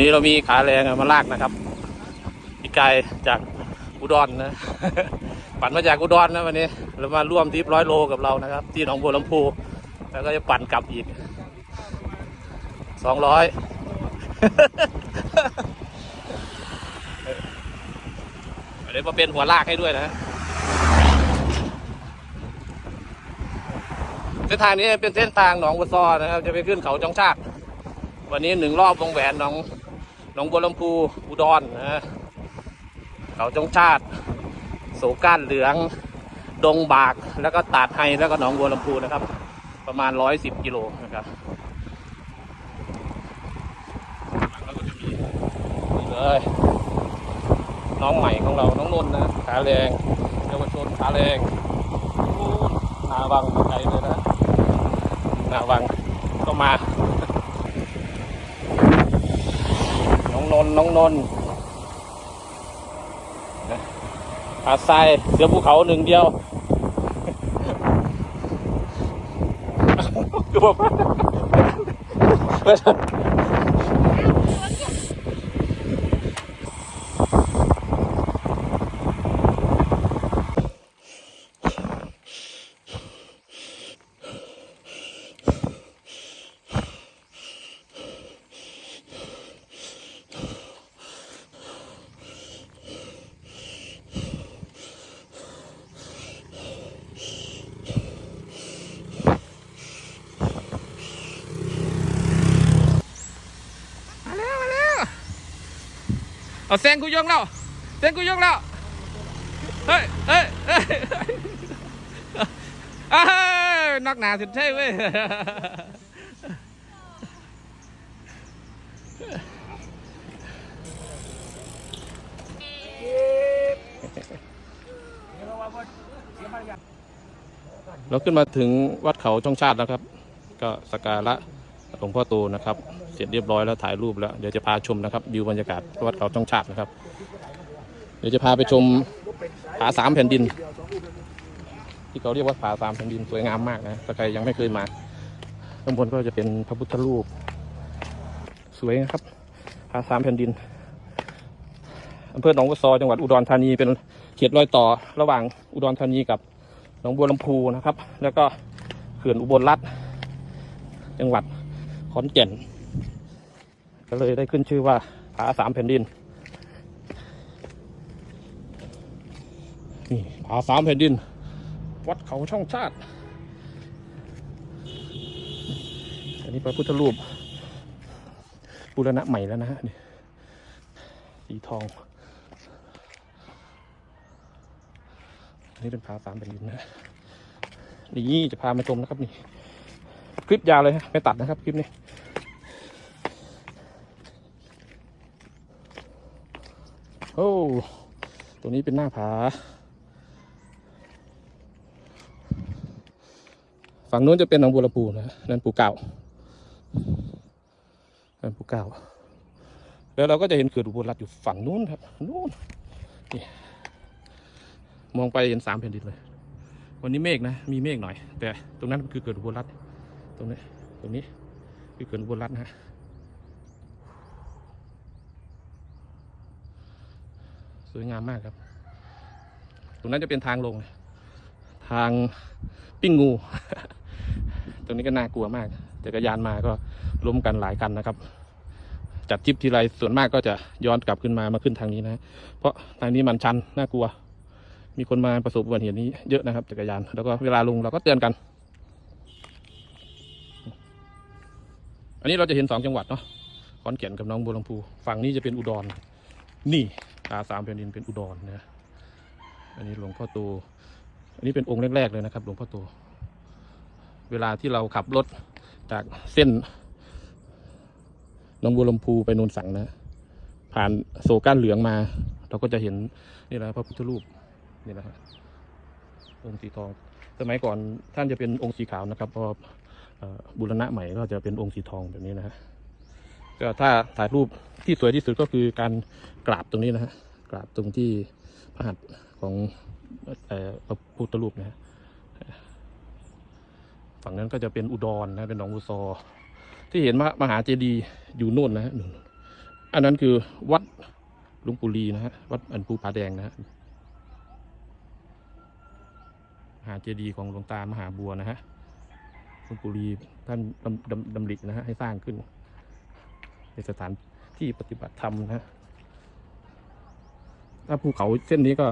วันนี้เรามีขาแรงมาลากนะครับพี่กายจากอุดรนนะปั่นมาจากอุดรนนะวันนี้เรามาร่วมทริปร้อยโลกับเรานะครับ ที่หนองบัวลำพู แล้วก็จะปั่นกลับอีกสองร้อยเดี๋ยวมาเป็นหัวลากให้ด้วยนะเส้นทางนี้เป็นเส้นทางหนองบัวซอนะครับ จะไปขึ้นเขาจองชากวันนี้หนึ่งรอบวงแหวนหนอง องบัวลำพูอุดรนะฮะเขาจงชาติโศก้านเหลือง ดงบาก แล้วก็ตาดไฮแล้วก็หนองบัวลำพูนะครับ ประมาณร้อยสิบกิโลนะครับแล้วก็จะมีนี่เลย น้องใหม่ของเรา น้องนนนะขาแรงเยาวชนขาแรงนู่นนาวังไกลเลยนะนาวังก็มา นอนน้องนนท์นอาดทรายเสือภูเขาหนึ่งเดียวดูบอกว่ามา เอาแซงกูยงแล้วแซงกูยงแล้ว เฮ้ยเฮ้ยเฮ้ยอ้ยนักหนาสุดใช่เว้ยเราขึ้นมาถึงวัดเขาช่องชาติแล้วครับ ก็สักการะหลวงพ่อโตนะครับ ร็จเรียบร้อยแล้วถ่ายรูปแล้วเดี๋ยวจะพาชมนะครับวิวบรรยากาศวัดเขาช่องชาตินะครับ เดี๋ยวจะพาไปชมผาสามแผ่นดิน ที่เขาเรียกว่าผาสามแผ่นดินสวยงามมากนะถ้าใครยังไม่เคยมาข้างบนก็จะเป็นพระพุทธรูป สวยนะครับผาสามแผ่นดินอำเภอหนองบัวซอจังหวัดอุดรธานีเป็นเขตรอยต่อระหว่างอุดรธานีกับหนองบัวลำพูนะครับ แล้วก็เขื่อนอุบลรัฐจังหวัดขอนแก่น ก็เลยได้ขึ้นชื่อว่าผาสามแผ่นดิน นี่ผาสามแผ่นดิน วัดเขาช่องชาติ อันนี้พระพุทธรูปบูรณะใหม่แล้วนะฮะนี่สีทองอันนี้เป็นผาสามแผ่นดินนะนี่จะพามาชมนะครับนี่ คลิปยาวเลยฮะไม่ตัดนะครับคลิปนี้ อ้ตรงนี้เป็นหน้าผา ฝั่งนู้นจะเป็นหนองบัวลำพูนะ นั่นปูเก่า นั่นปูเก่า แล้วเราก็จะเห็นเขื่อนอุบลรัฐอยู่ฝั่งนู้นครับ นู้นนี่มองไปเห็นสามแผ่นดินเลย วันนี้เมฆนะ มีเมฆหน่อย แต่ตรงนั้นคือเขื่อนอุบลรัฐตรงนี้ ตรงนี้คือเขื่อนอุบลรัฐนะฮะ สวยงามมากครับ ตรงนั้นจะเป็นทางลง ทางปิ้งงู ตรงนี้ก็น่ากลัวมากจักรยานมาก็ล้มกันหลายคันนะครับ จัดทริปทีไรส่วนมากก็จะย้อนกลับขึ้นมามาขึ้นทางนี้นะ เพราะทางนี้มันชันน่ากลัว มีคนมาประสบอุบัติเหตุนี้เยอะนะครับจักรยานแล้วก็เวลาลงเราก็เตือนกัน อันนี้เราจะเห็นสองจังหวัดเนาะขอนแก่นกับน้องบัวลำพูฝั่งนี้จะเป็นอุดร นี่ ตาสามแผ่นดินเป็นอุดรนะอันนี้หลวงพ่อโตอันนี้เป็นองค์แรกๆเลยนะครับ หลวงพ่อโตเวลาที่เราขับรถจากเส้นหนองบัวลำพูไปนนสังนะ ผ่านโซก้านเหลืองมา เราก็จะเห็นนี่แหละพระพุทธรูปนี่นะฮะองค์สีทอง สมัยก่อนท่านจะเป็นองค์สีขาวนะครับพอเอ่อบูรณะใหม่ก็จะเป็นองค์สีทองแบบนี้นะฮะ ก็ถ้าถ่ายรูปที่สวยที่สุดก็คือการกราบตรงนี้นะฮะกราบตรงที่พระหัตถ์ของพระพุทธรูปนะฮะฝั่งนั้นก็จะเป็นอุดรนะเป็นหนองบัวซอ ที่เห็นมหามหาเจดีย์อยู่โน่นนะฮะอันนั้นคือวัดหลุงปู่ลีนะฮะวัดอันปูผาแดงนะฮะมหาเจดีย์ของหลวงตามหาบัวนะฮะหลวงปู่ลีท่านดำดำดำรินะฮะให้สร้างขึ้น ในสถานที่ปฏิบัติธรรมนะฮะถ้าภูเขาเส้นนี้ก็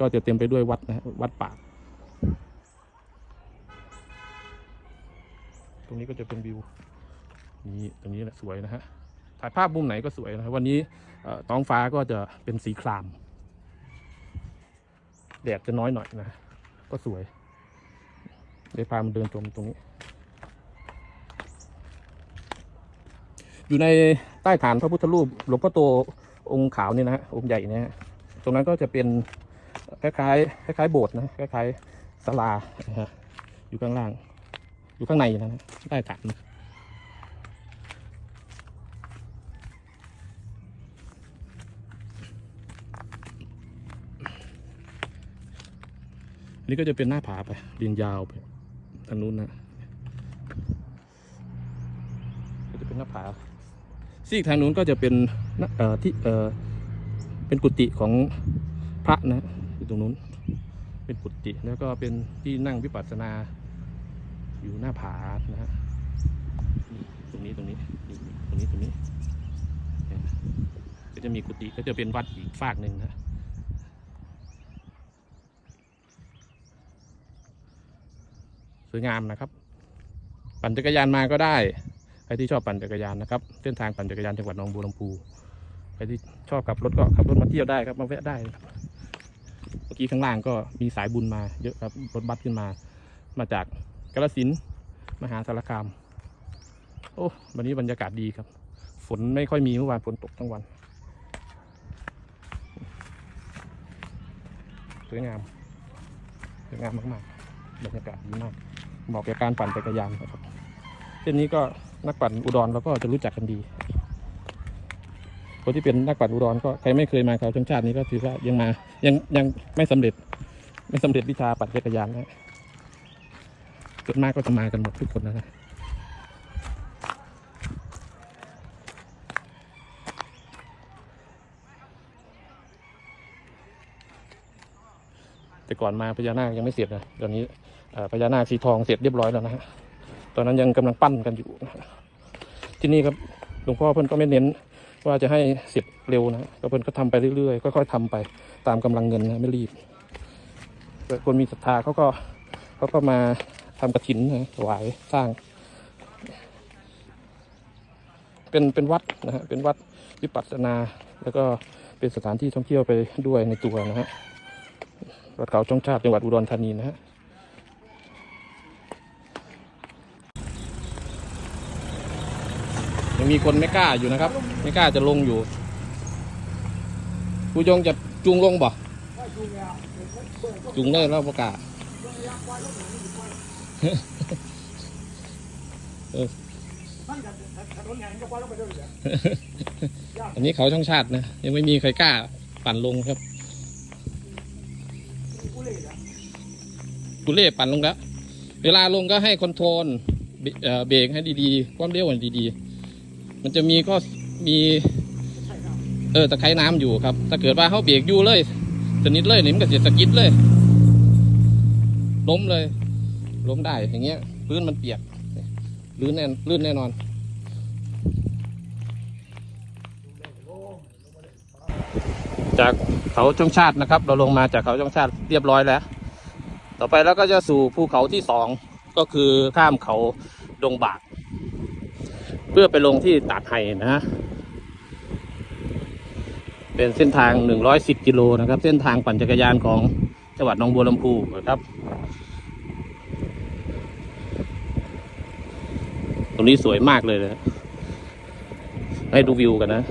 ก็จะเต็มไปด้วยวัดนะฮะวัดป่าตรงนี้ก็จะเป็นวิวนี่ตรงนี้แหละสวยนะฮะถ่ายภาพมุมไหนก็สวยนะวันนี้ท้องฟ้าก็จะเป็นสีคราม แดดจะน้อยหน่อยนะ ก็สวยเดี๋ยวพามาเดินชมตรงนี้ อยู่ในใต้ฐานพระพุทธรูปหลวงพ่อโตองค์ขาวนี่นะฮะองค์ใหญ่เนี่ยฮะตรงนั้นก็จะเป็นคล้ายๆคล้ายๆโบสถ์นะคล้ายๆศาลานะฮะอยู่ข้างล่าง อยู่ข้างในนะฮะใต้ฐานอันนี้ก็จะเป็นหน้าผาไปเรียงยาวไปทางนู้นนะก็จะเป็นหน้าผา ซีกทางนู้นก็จะเป็นที่เป็นกุฏิของพระนะอยู่ตรงนู้น เป็นกุฏิแล้วก็เป็นที่นั่งวิปัสสนาอยู่หน้าผานะฮะตรงนี้ตรงนี้ตรงนี้ตรงนี้ก็จะมีกุฏิก็จะเป็นวัดอีกฝากหนึ่งนะสวยงามนะครับ ปั่นจักรยานมาก็ได้ รที่ชอบปั่นจักรยานนะครับเส้นทางปั่นจักรยานจังหวัดหนองบัวลำพูใครที่ชอบขับรถก็ขับรถมาเที่ยวได้ครับมาแวะได้ครับเมื่อกี้ข้างล่างก็มีสายบุญมาเยอะครับรถบัสขึ้นมา มาจากกาฬสินมหาสารคาม โอ้วันนี้บรรยากาศดีครับ ฝนไม่ค่อยมีเมื่อวานฝนตกทั้งวันสวยงามสวยงามมากๆบรรยากาศดีมากเหมาะแก่การปั่นจักรยานนะครับเส้นนี้ก็ นักปั่นอุดรเราก็จะรู้จักกันดี คนที่เป็นนักปั่นอุดรก็ใครไม่เคยมาเขาจังชาตินี้ก็ถือว่ายังมา ยังยังไม่สำเร็จ ไม่สำเร็จวิชาปั่นจักรยานนะส่วนมากก็จะมากันหมดทุกคนนะนะแต่ก่อนมาพญานาคยังไม่เสร็จนะตอนนี้พญานาคสีทองเสร็จเรียบร้อยแล้วนะฮะ ตอนนั้นยังกำลังปั้นกันอยู่นะ ที่นี่ครับหลวงพ่อเพิ่นก็ไม่เน้นว่าจะให้เสร็จเร็วนะก็เพิ่นก็ทำไปเรื่อยๆค่อยๆทำไปตามกำลังเงินนะไม่รีบแต่คนมีศรัทธาเขาก็เขาก็มาทำกระถินนะถวายสร้าง เป็นเป็นวัดนะฮะเป็นวัดวิปัสสนา แล้วก็เป็นสถานที่ท่องเที่ยวไปด้วยในตัวนะฮะวัดเขาช่องชาติจังหวัดอุดรธานีนะฮะ ยังมีคนไม่กล้าอยู่นะครับ ไม่กล้าจะลงอยู่ผู้ยงจะจูงลงบ่จูงได้แล้วประกาศอันนี้เขาช่องชาตินะ ยังไม่มีใครกล้าปั่นลงครับกุเล่ปั่นลงแล้ว เวลาลงก็ให้คอนโทรลเบเอ่อเบรกให้ดีๆ ความเร็วให้ดีๆ มันจะมีก็มีเออตะไคร้น้ำอยู่ครับ ถ้าเกิดว่าเขาเบรกอยู่เลยสนิทเลยนี่มันก็เสียสะกิดเลย ล้มเลย ล้มได้อย่างเงี้ยพื้นมันเปียกลื่นแน่นลื่นแน่นอนจากเขาจงชาตินะครับ เราลงมาจากเขาจงชาติเรียบร้อยแล้ว ต่อไปแล้วก็จะสู่ภูเขาที่สองก็คือข้ามเขาดงบาก เพื่อไปลงที่ตาดไห่นะฮะเป็นเส้นทาง 110 กิโลนะครับ เส้นทางปั่นจักรยานของจังหวัดหนองบัวลำพูนะครับ ตรงนี้สวยมากเลยนะให้ดูวิวกันนะ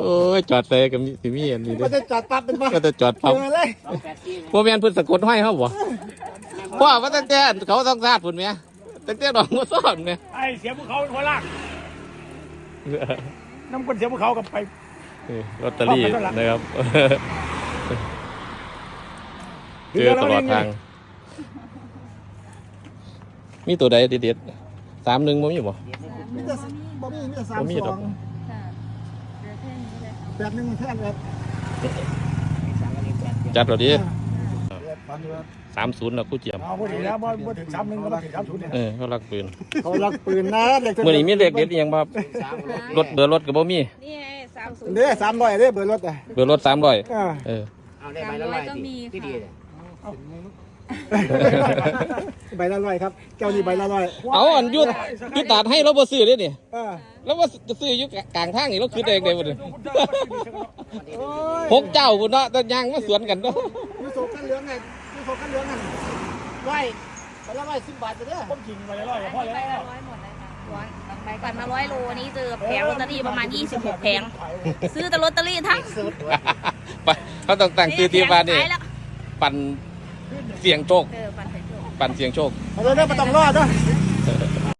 โอ้ยจอดแต่กับมีสิมีอันนี้เด้ก็อจะจอดปั๊บเป็นปั๊บก็จะจอดปั๊บเจอเลยพวกแม่นเพิ่นสะกดห้อยเฮาบ่พ่อว่าตั้งแต่เขาต้องซาดพุ่นแม่ตั้งแต่ดอกบ่ซ้อนแม่ไอ้เสียภูเขาเป็นหัวลากน้ำก้นเสียภูเขากับไป นี่ลอตเตอรี่นะครับ เจอตลอดทาง มีตัวใดเด็ดๆสามหนึ่งบ่มีบ่ มีแต่บ่มีมีแต่สามบ่มีสดออก ง ค่ะเดี๋ยวแค่นี้เลย แปดหนึ่งแท่นครับจัดเราดิปันเดือนสามศูนย์นะครู่เจียมเอาพูดถึงแล้วว่าพูดถึงสามหนึ่งก็มาถึงสามศูนย์เนี่ยเออเขารักปืนเขาลักปืนนะเด็กเมื่อนี้มีเลขเด็ดอีหยังบ่รถเบอร์รถก็บ่มีนี่ไงสามศูนย์เด้สามร้อยเด้เบอร์รถอะเบอร์รถสามร้อยอ่าเออ เอาได้ใบละร้อยก็มีที่ดีค่ะ ใบละร้อยครับเจ้านี่ใบละร้อยเอาอันอยุดยุดตาดให้เราบ่ซื้อเด้นี่อ่าแล้วว่าจะซื้ออยู่กลางทางนี่เราคือเองได้บ่นี่โอ้ยหกเจ้าพุ่นเนาะแต่ยางมาสวนกันเนาะมีโซกันเหลืองไงมีโซกันเหลืองไงร้อยใบละร้อยสิบบาทไปเด้อผมจริงใบละร้อยอันพอนี้แล้ใบละวร้อยหมดเลยค่ะร้อยบางใบก่อนมาร้อยโลนี้เจอแผงลอตเตอรี่ประมาณ 26 แผง ซื้อแต่ลอตเตอรี่ทั้งไปเขาต้องตั้งตื้อที่บ้านนี่ขายแล้วปั่น เสียงโชคเออปันใส่โชค ปั่นเสียงโชค เอาเลยเด้อไม่ต้องรอดเด้อ